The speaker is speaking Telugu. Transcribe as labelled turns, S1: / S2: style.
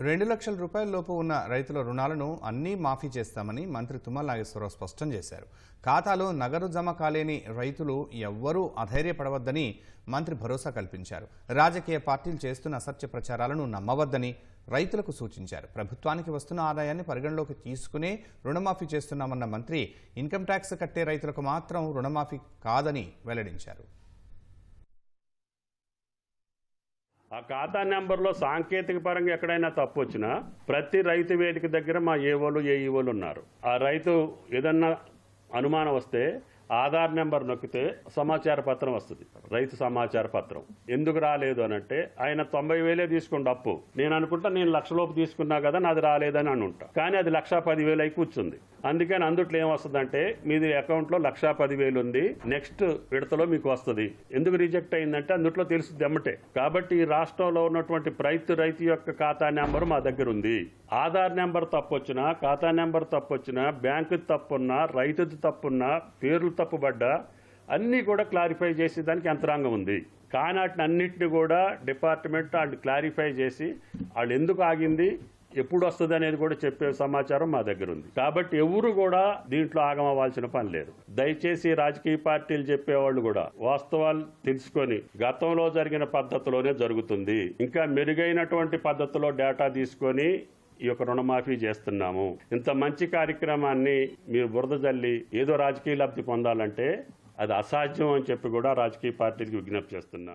S1: రెండు లక్షల రూపాయల లోపు ఉన్న రైతుల రుణాలను అన్నీ మాఫీ చేస్తామని మంత్రి తుమ్మల నాగేశ్వరరావు స్పష్టం చేశారు. ఖాతాలో నగదు జమ కాలేని రైతులు ఎవ్వరూ అధైర్యపడవద్దని మంత్రి భరోసా కల్పించారు. రాజకీయ పార్టీలు చేస్తున్న అసత్య ప్రచారాలను నమ్మవద్దని రైతులకు సూచించారు. ప్రభుత్వానికి వస్తున్న ఆదాయాన్ని పరిగణలోకి తీసుకునే రుణమాఫీ చేస్తున్నామన్న మంత్రి ఇన్కమ్ ట్యాక్స్ కట్టే రైతులకు మాత్రం రుణమాఫీ కాదని వెల్లడించారు.
S2: ఆ ఖాతా నెంబర్లో సాంకేతిక పరంగా ఎక్కడైనా తప్పు వచ్చినా ప్రతి రైతు వేదిక దగ్గర మా ఏవోలు ఏఈఓలు ఉన్నారు. ఆ రైతు ఏదన్నా అనుమానం వస్తే ఆధార్ నెంబర్ నొక్కితే సమాచార పత్రం వస్తుంది. రైతు సమాచార పత్రం. ఎందుకు రాలేదు అని అంటే ఆయన తొంభై వేలే తీసుకుంటే అప్పు. నేను అనుకుంటా నేను లక్షలోపు తీసుకున్నా కదా నాది రాలేదని అని ఉంటా. కానీ అది లక్షా పదివేలు అయి కూర్చుంది. అందుకని అందుట్లో ఏమొస్తుందంటే మీది అకౌంట్లో లక్షా పదివేలు ఉంది నెక్స్ట్ విడతలో మీకు వస్తుంది. ఎందుకు రిజెక్ట్ అయిందంటే అందుట్లో తెలుస్తుంది ఎమ్మటే కాబట్టి ఈ రాష్ట్రంలో ఉన్నటువంటి రైతు రైతు యొక్క ఖాతా నెంబర్ మా దగ్గర ఉంది. ఆధార్ నెంబర్ తప్పొచ్చినా ఖాతా నెంబర్ తప్పొచ్చినా బ్యాంకు తప్పున్నా రైతుది తప్పున్నా పేర్లు తప్పుబడ్డా అన్నీ కూడా క్లారిఫై చేసేదానికి యంత్రాంగం ఉంది. కానీ అన్నింటిని అన్నింటినీ కూడా డిపార్ట్మెంట్ వాళ్ళు క్లారిఫై చేసి వాళ్ళు ఎందుకు ఆగింది ఎప్పుడు వస్తుంది అనేది కూడా చెప్పే సమాచారం మా దగ్గర ఉంది. కాబట్టి ఎవరు కూడా దీంట్లో ఆగమవ్వాల్సిన పని లేదు. దయచేసి రాజకీయ పార్టీలు చెప్పేవాళ్ళు కూడా వాస్తవాలు తెలుసుకొని గతంలో జరిగిన పద్ధతిలోనే జరుగుతుంది. ఇంకా మెరుగైనటువంటి పద్ధతిలో డేటా తీసుకొని ఈ యొక్క రుణమాఫీ చేస్తున్నాము. ఇంత మంచి కార్యక్రమాన్ని మీరు బురద జల్లి ఏదో రాజకీయ లబ్ధి పొందాలంటే అది అసాధ్యం అని చెప్పి కూడా రాజకీయ పార్టీలకు విజ్ఞప్తి చేస్తున్నా.